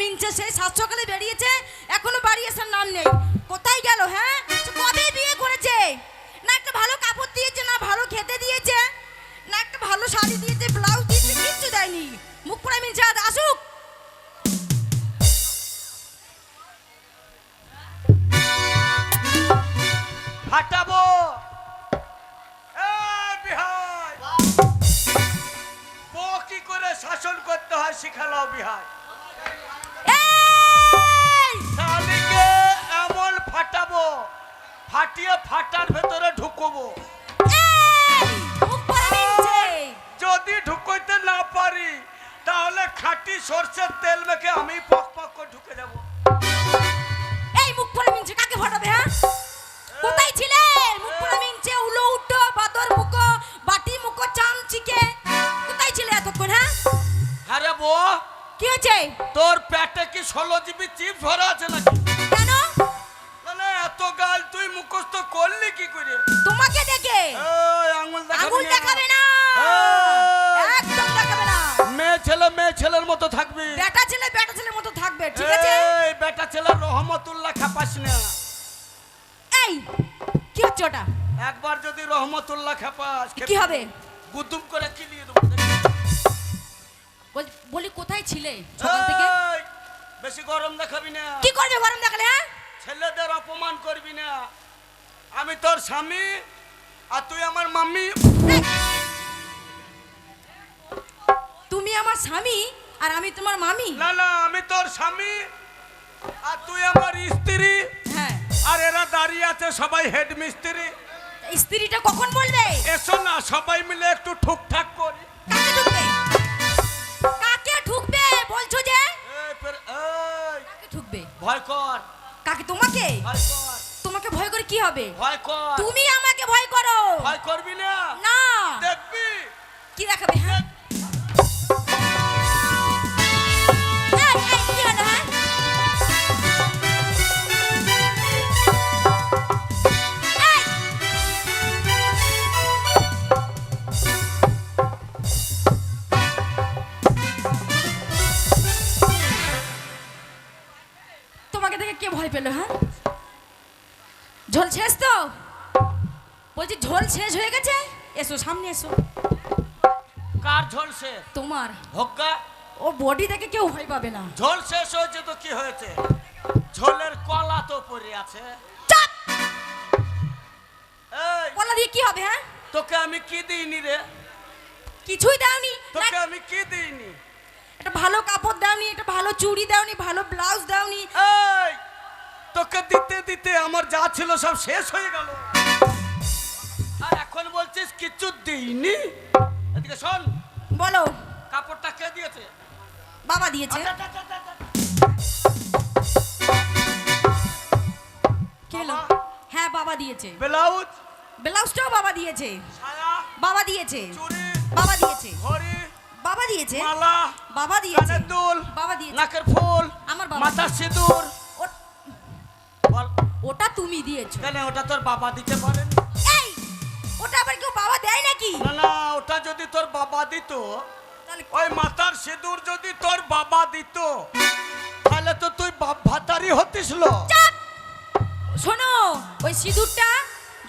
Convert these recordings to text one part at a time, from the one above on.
মিনছে, সেই সাত বেরিয়েছে, এখনও বাড়ি আসার নাম নেই। কোথায় গেল হ্যাঁ? কবে বিয়ে করেছে? না একটা ভালো কাপড় দিয়েছে, না ভালো খেতে দিয়েছে, না একটা ভালো শাড়ি দিয়েছে ব্লাউজ দিয়েছে, কিচ্ছু দেয়নি। মুখ পড়া মিনছে আসুক। ফাটাবো কি করে শাসন করতে হয় শিখালো বিহাই। ফাটাবো ফাটিয়ে ফাটার ভেতরে ঢুকবো। যদি ঢুকইতে না পারি তাহলে খাঁটি সর্ষের তেল মেখে আমি পক পক করে ঢুকে যাব। এই মুখ পড়ে মিনছে কাকে ফটাবে হ্যাঁ? কোথায় ছিলে? মুখ পড়ে মিনছে উলো উঠো বাদর মুখো বাটি মুখো চামচিকে। কোথায় ছিলে এতক্ষণ হ্যাঁ? আরে বউ। কি হয়েছে? তোর পেটে কি ষোলো জিবি চিপ ভরা আছে নাকি? কি করে তোমাকে দেখে আঙুল দেখাবে না। একদম দেখাবে না। মেয়ে ছেলে মেয়ে ছেলের মতো থাকবি। বেটা ছেলে বেটা ছেলের মতো থাকবে ঠিক আছে? এই বেটা ছেলে রহমতুল্লাহ খাপাস না। এই কি হচ্ছে ওটা? একবার যদি রহমতুল্লাহ খাপাস কি হবে? গুদুম করে কিলিয়ে দেবো বলি কোথায় ছিলে সকাল থেকে? বেশি গরম দেখাবি না। কি করবে গরম দেখালে হ্যাঁ? ছেলেদের অপমান করবি না। আমি তোর স্বামী আর তুই আমার মাম্মি। তুমি আমার স্বামী আর আমি তোমার মামি? না না আমি তোর স্বামী আর তুই আমার স্ত্রী। হ্যাঁ। আর এরা দাঁড়িয়ে আছে সবাই হেড মিস্ত্রি। স্ত্রীটা কখন বলবে? এসো না সবাই মিলে একটু ঠুকঠাক করি। কাকে ঢুকবে কাকে ঢুকবে বলছো যে? এই, ফের- এই, কাকে ঢুকবে ভয় কর। কাকে তোমাকে? ভয় কর। তোমাকে ভয় করে কি হবে? ভয় কর। তুমি আমাকে ভয় করো। ভয় করবি না। না। দেখবি। কি দেখাবে হ্যাঁ? হলো, হ্যাঁ? এই! তোমাকে দেখে কে ভয় পেল হ্যাঁ? ঝোল শেষ তো? বলছি ঝোল শেষ হয়ে গেছে? এসো সামনে এসো। কার ঝোল শেষ? তোমার। হোক্কা ও বডি দেখে কেউ ভয় পাবে না। ঝোল শেষ হয়েছে তো কি হয়েছে? ঝোলের কলা তো পড়ে আছে। চাপ! এই! কলা দিয়ে কি হবে হ্যাঁ? তোকে আমি কি দিইনি রে? কিছুই দাওনি। তোকে আমি কি দিইনি? একটা ভালো কাপড় দাওনি একটা ভালো চুড়ি দাওনি ভালো ব্লাউজ দাওনি। এই! তোকে দিতে দিতে আমার যা ছিল সব শেষ হয়ে গেল। আর এখন বলছিস কিছু দিইনি? এদিকে শোন। বলো। কাপড়টা কে দিয়েছে? বাবা দিয়েছে। আচ্ছা, আচ্ছা, আচ্ছা। কি হলো? বাবা? হ্যাঁ বাবা দিয়েছে। ব্লাউজ? ব্লাউজটাও বাবা দিয়েছে। বাবা দিয়েছে। বাবা দিয়েছে। বাবা দিয়েছে। মালা? বাবা দিয়েছে। দুল? বাবা দিয়েছে। নাকের ফুল? আমার বাবা মাথার সিঁদুর? দিয়েছ কেন ওটা তোর বাবা দিতে পারেন এই ওটা আবার কেউ বাবা দেয় নাকি না না ওটা যদি তোর বাবা দিত তাহলে ওই মাথার সিঁদুর যদি তোর বাবা দিত তাহলে তো তুই বাপ ভাতারি হতিস লো চাপ! শোনো ওই সিঁদুরটা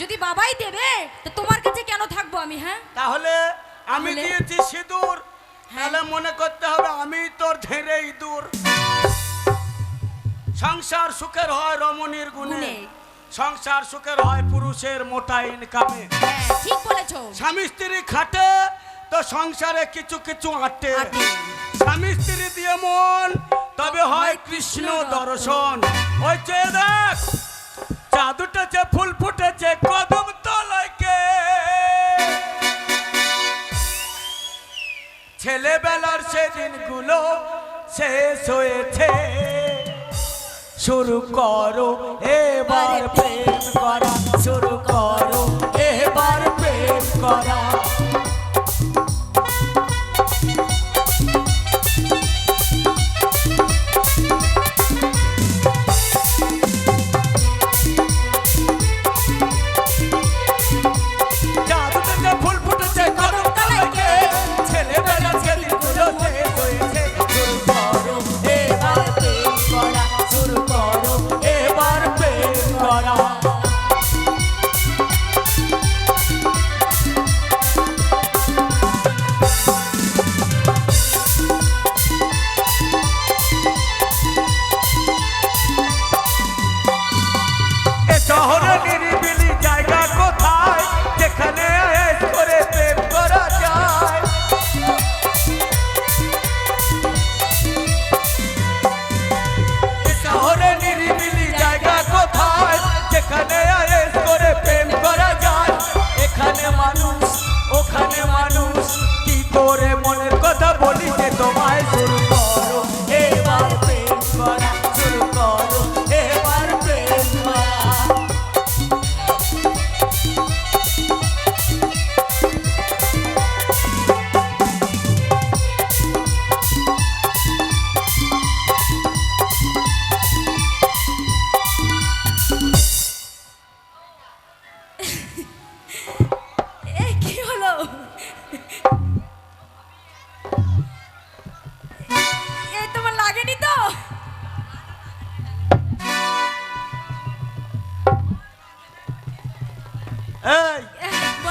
যদি বাবাই দেবে তো তোমার কাছে কেন থাকব আমি হ্যাঁ তাহলে আমি তাহলে? দিয়েছি সিঁদুর হ্যাঁ। তাহলে মনে করতে হবে আমি তোর ধেরে ইঁদুর সংসার সুখের হয় রমণীর গুণে। সংসার সুখের হয় পুরুষের মোটা ইনকামে ঠিক বলেছ। স্বামী স্ত্রী খাটে তো সংসারে কিছু কিছু আটে। স্বামী স্ত্রী দিয়ে মন তবে হয় কৃষ্ণ দর্শন। ওই চেয়ে দেখ চাঁদ উঠেছে ফুল ফুটেছে কদম তলায় কে? ছেলেবেলার সেদিনগুলো শেষ হয়েছে। শুরু করো এবার প্রেম করা শুরু করো।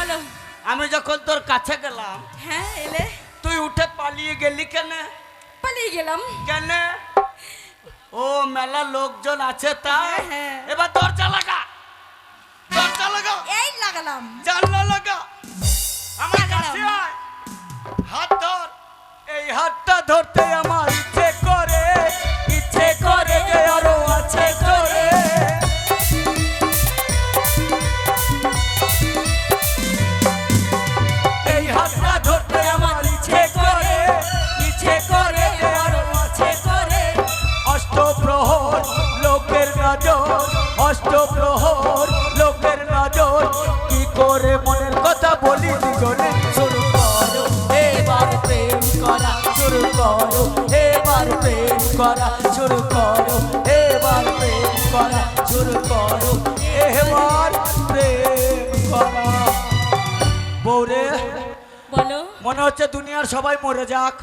তোর কাছে গেলাম হ্যাঁ এলে? তুই উঠে পালিয়ে গেলি কেন? পালিয়ে গেলাম। কেন? ও মেলা লোকজন আছে তাই হ্যাঁ, হ্যাঁ। এবার দরজা লাগা। দরজা লাগা। এই লাগালাম। জানলা লাগা। আমার। কাছে আয়। হাত ধর। এই হাতটা ধরতে আমার করে মনের কথা বলি দুজনে শুরু করো এবার প্রেম করা শুরু করো এবার প্রেম করা শুরু করো এবার প্রেম করা শুরু করো এবার প্রেম করা। বৌরে বলো। মনে হচ্ছে দুনিয়ার সবাই মরে যাক।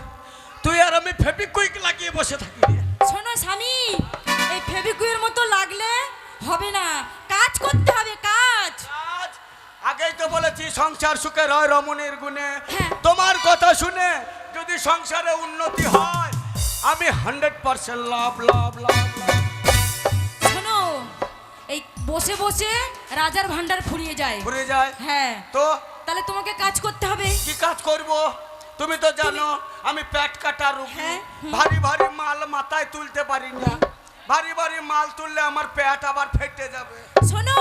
তুই আর আমি ফেবিকুইক লাগিয়ে বসে থাকি শোনো স্বামী এই ফেবিকুইয়ের মতো লাগলে হবে না। কাজ করতে হবে কাজ। আগেই তো বলেছি সংসার সুখে রয় রমণীর গুণে। হ্যাঁ। তোমার কথা শুনে যদি সংসারে উন্নতি হয় আমি হান্ড্রেড পার্সেন্ট লাভ লাভ লাভ শোনো এই বসে বসে রাজার ভান্ডার ফুরিয়ে যায়। ঘুরে যায়? হ্যাঁ। তো? তাহলে তোমাকে কাজ করতে হবে। কি কাজ করব? তুমি তো জানো আমি পেট কাটা রুগী। হ্যাঁ, ভারী ভারী মাল মাথায় তুলতে পারি না। ভারী ভারী মাল তুললে আমার পেট আবার ফেটে যাবে। শোনো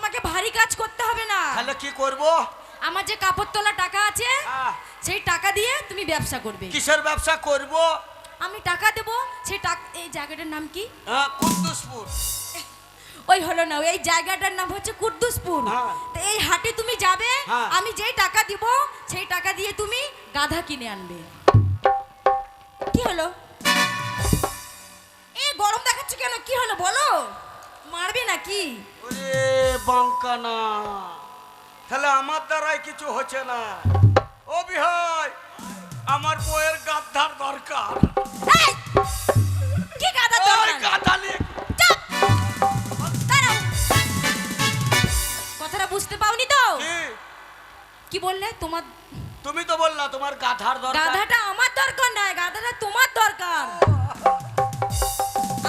তোমাকে ভারী কাজ করতে হবে না। তাহলে কি করব? আমার যে কাপড় তোলা টাকা আছে সেই টাকা দিয়ে তুমি ব্যবসা করবে। কিসের ব্যবসা করব? আমি টাকা দেবো সেই টাকা এই জায়গাটার নাম কি? হ্যাঁ, কুদ্দুসপুর। ওই হলো না এই জায়গাটার নাম হচ্ছে কুদ্দুসপুর। হ্যাঁ। তো এই হাটে তুমি যাবে হ্যাঁ। আমি যেই টাকা দিব সেই টাকা দিয়ে তুমি গাধা কিনে আনবে। কি হলো? এই গরম দেখাচ্ছ কেন? কি হলো বলো? মারবে নাকি? ওরে বাঙ্কানা। তাহলে আমার দ্বারাই কিছু হচ্ছে না। ও বিহাই আমার বইয়ের গাদ্দার দরকার। কি! কথাটা বুঝতে পাওনি তো? কি? কি বললে? তোমার তুমি তো বললা তোমার গাধার দরকার। গাধাটা আমার দরকার নয় গাধাটা তোমার দরকার।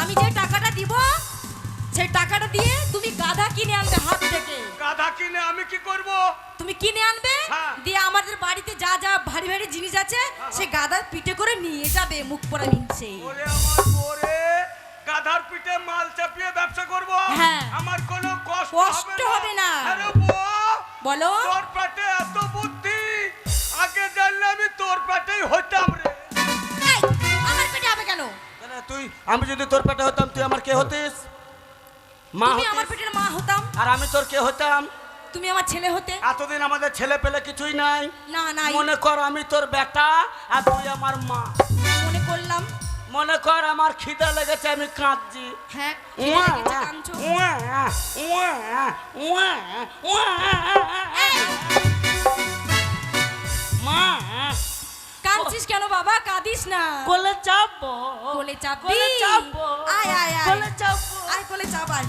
আমি যে টাকাটা দিব সেই টাকাটা দিয়ে তুমি গাধা কিনে আনবে হাট থেকে। গাধা কিনে আমি কি করব? তুমি কিনে আনবে? হ্যাঁ। দিয়ে আমাদের বাড়িতে যা যা ভারী ভারী জিনিস আছে সে গাধার পিঠে করে নিয়ে যাবে মুখ পড়া নিচ্ছে। ওরে আমার ওরে গাধার পিঠে মাল চাপিয়ে ব্যবসা করব? হ্যাঁ। আমার কোনো কষ্ট হবে না। আরে বউ বলো। তোর পেটে এত বুদ্ধি আগে জানলে আমি তোর পেটেই হইতাম রে। এই, আমার পেটে হবে কেন? কেন তুই আমি যদি তোর পেটে হতাম তুই আমার কে হতিস? মা তুমি আমার পেটের মা হতাম। আর আমি তোর কে হতাম? তুমি আমার ছেলে হতে। এতদিন আমাদের ছেলে পেলে কিছুই নাই। না নাই। মনে কর আমি তোর বেটা আর তুই আমার মা। মনে করলাম। মনে কর আমার খিদে লেগেছে আমি কাঁদছি। হ্যাঁ মা। কাঁদছিস কেন বাবা? কাঁদিস না। কোলে চাপবো। কোলে চাপবি। কোলে চাপবো। আয় আয় আয়। কোলে চাপবো। আয় কোলে চাপ আয়।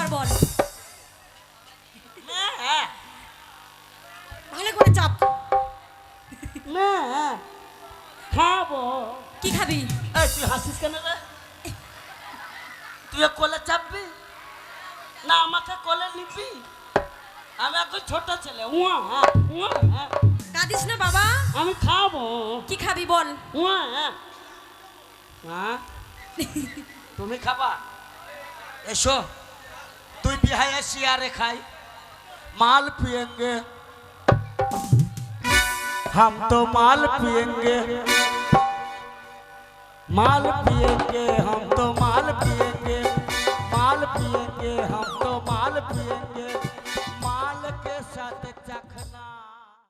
এবার বল। ভালো করে চাপ। মা, খাব। কি খাবি? তুই হাসিস কেন রে? তুই কোলে চাপবি? না আমাকে কোলে নিবি? আমি এখন ছোট ছেলে। উয়া, উয়া, কাঁদিস না বাবা। আমি খাব। কি খাবি বল। উয়া। মা তুমি খাবা? এসো। है सियारे खाई। माल पियेंगे। हम तो माल पियेंगे। माल पियेंगे हम तो माल